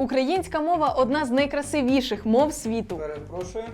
Українська мова одна з найкрасивіших мов світу. Перепрошую.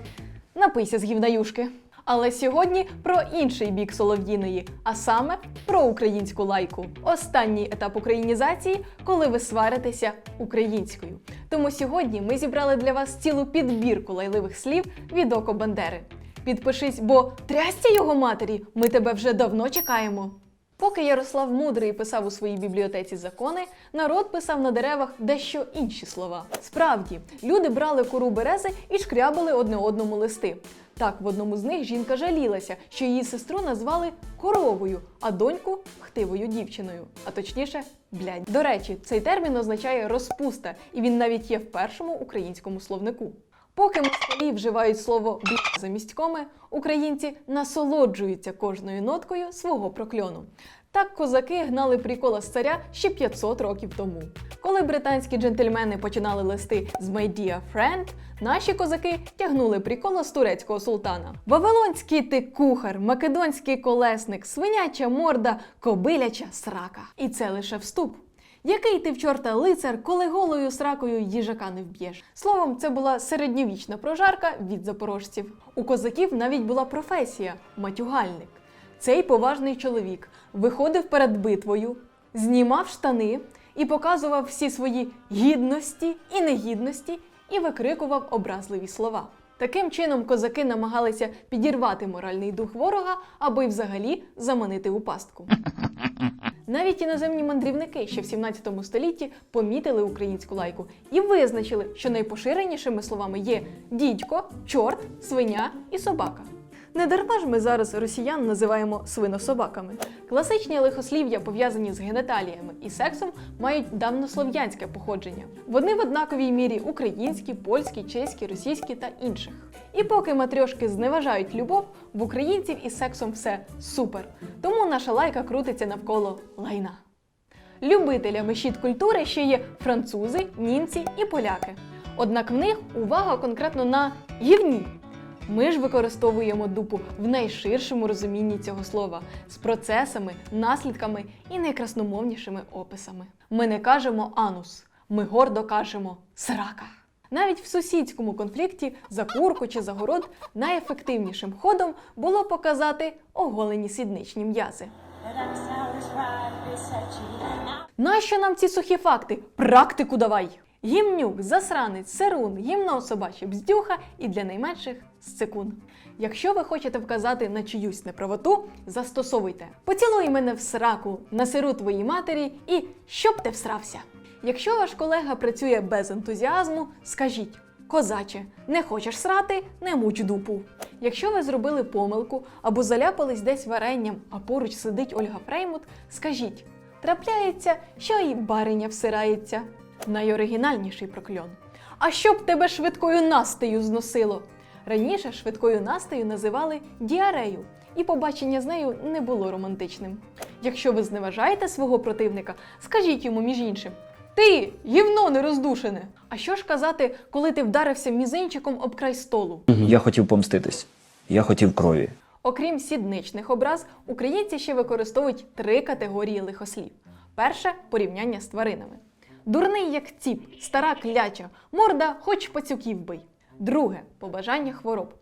Напийся з гівнаюшки. Але сьогодні про інший бік солов'їної, а саме про українську лайку. Останній етап українізації, коли ви сваритеся українською. Тому сьогодні ми зібрали для вас цілу підбірку лайливих слів від Око Бандери. Підпишись, бо трясся його матері, ми тебе вже давно чекаємо. Поки Ярослав Мудрий писав у своїй бібліотеці закони, народ писав на деревах дещо інші слова. Справді, люди брали кору берези і шкрябали одне одному листи. Так, в одному з них жінка жалілася, що її сестру назвали коровою, а доньку хтивою дівчиною, а точніше, блядь. До речі, цей термін означає розпуста, і він навіть є в першому українському словнику. Поки москалі вживають слово «бля» замість коми, українці насолоджуються кожною ноткою свого прокльону. Так козаки гнали прикола з царя ще 500 років тому. Коли британські джентльмени починали листи з «My dear friend», наші козаки тягнули прикола з турецького султана. Вавилонський ти кухар, македонський колесник, свиняча морда, кобиляча срака. І це лише вступ. Який ти в чорта лицар, коли голою сракою їжака не вб'єш? Словом, це була середньовічна прожарка від запорожців. У козаків навіть була професія матюгальник. Цей поважний чоловік виходив перед битвою, знімав штани і показував всі свої гідності і негідності і викрикував образливі слова. Таким чином козаки намагалися підірвати моральний дух ворога або й взагалі заманити у пастку. Навіть іноземні мандрівники ще в 17 столітті помітили українську лайку і визначили, що найпоширенішими словами є дідько, чорт, свиня і собака. Не дарма ж ми зараз росіян називаємо свинособаками. Класичні лихослів'я, пов'язані з генеталіями і сексом, мають давнослов'янське походження. Вони в однаковій мірі українські, польські, чеські, російські та інших. І поки матрьошки зневажають любов, в українців із сексом все супер. Тому наша лайка крутиться навколо лайна. Любителями щит культури ще є французи, німці і поляки. Однак в них увага конкретно на гівні. Ми ж використовуємо дупу в найширшому розумінні цього слова з процесами, наслідками і найкрасномовнішими описами. Ми не кажемо анус, ми гордо кажемо срака. Навіть в сусідському конфлікті за курку чи за город найефективнішим ходом було показати оголені сідничні м'язи. Нащо нам ці сухі факти? Практику давай! Гімнюк, засранець, серун, гімно собаче, бздюха і для найменших сцикун. Якщо ви хочете вказати на чиюсь неправоту, застосовуйте. Поцілуй мене в сраку, насиру твоїй матері і щоб ти всрався. Якщо ваш колега працює без ентузіазму, скажіть. Козаче, не хочеш срати, не муч дупу. Якщо ви зробили помилку або заляпались десь варенням, а поруч сидить Ольга Фреймут, скажіть: трапляється, що і бариня всирається. Найоригінальніший прокльон. А щоб тебе швидкою настею зносило. Раніше швидкою настею називали діарею, і побачення з нею не було романтичним. Якщо ви зневажаєте свого противника, скажіть йому між іншим: Ти гівно нероздушене! А що ж казати, коли ти вдарився мізинчиком об край столу? Я хотів помститись. Я хотів крові. Окрім сідничних образ, українці ще використовують три категорії лихослів. Перше порівняння з тваринами. Дурний як ціп, стара кляча, морда хоч пацюків бий. Друге побажання хвороб.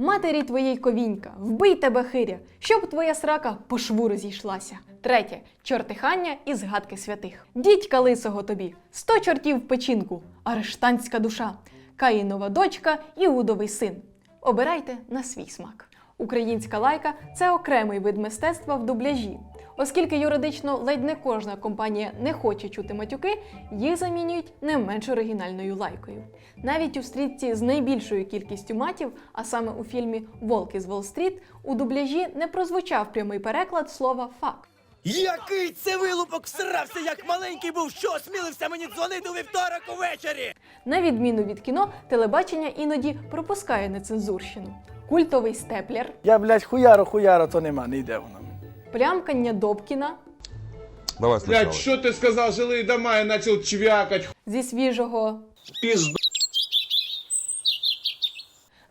Матері твоєї ковінька, вбий тебе хиря, щоб твоя срака по шву розійшлася. Третє чортихання і згадки святих. Дідька лисого тобі, сто чортів в печінку, арештанська душа, Каїнова дочка, Іудовий син. Обирайте на свій смак. Українська лайка це окремий вид мистецтва в дубляжі. Оскільки юридично ледь не кожна компанія не хоче чути матюки, їх замінюють не менш оригінальною лайкою. Навіть у стрітці з найбільшою кількістю матів, а саме у фільмі Волк із Волл-стріт, у дубляжі не прозвучав прямий переклад слова фак. Який це вилупок всрався, як маленький був, що осмілився мені дзвонити у вівторок увечері? На відміну від кіно, телебачення іноді пропускає нецензурщину. Культовий степлер, Я, блядь, хуяро, хуяро, то нема, не йде воно. Плямкання Добкіна Давай сначала. Блядь, что ты сказал, жилые дома, я начал чвякать. зі свіжого, Пизду.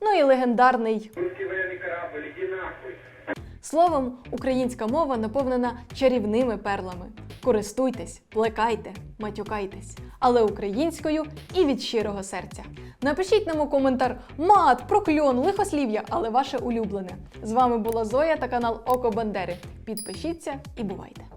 ну і легендарний Словом, українська мова наповнена чарівними перлами. Користуйтесь, плекайте, матюкайтесь, але українською і від щирого серця. Напишіть нам у коментар мат, прокльон, лихослів'я, але ваше улюблене. З вами була Зоя та канал Око Бандери. Підпишіться і бувайте!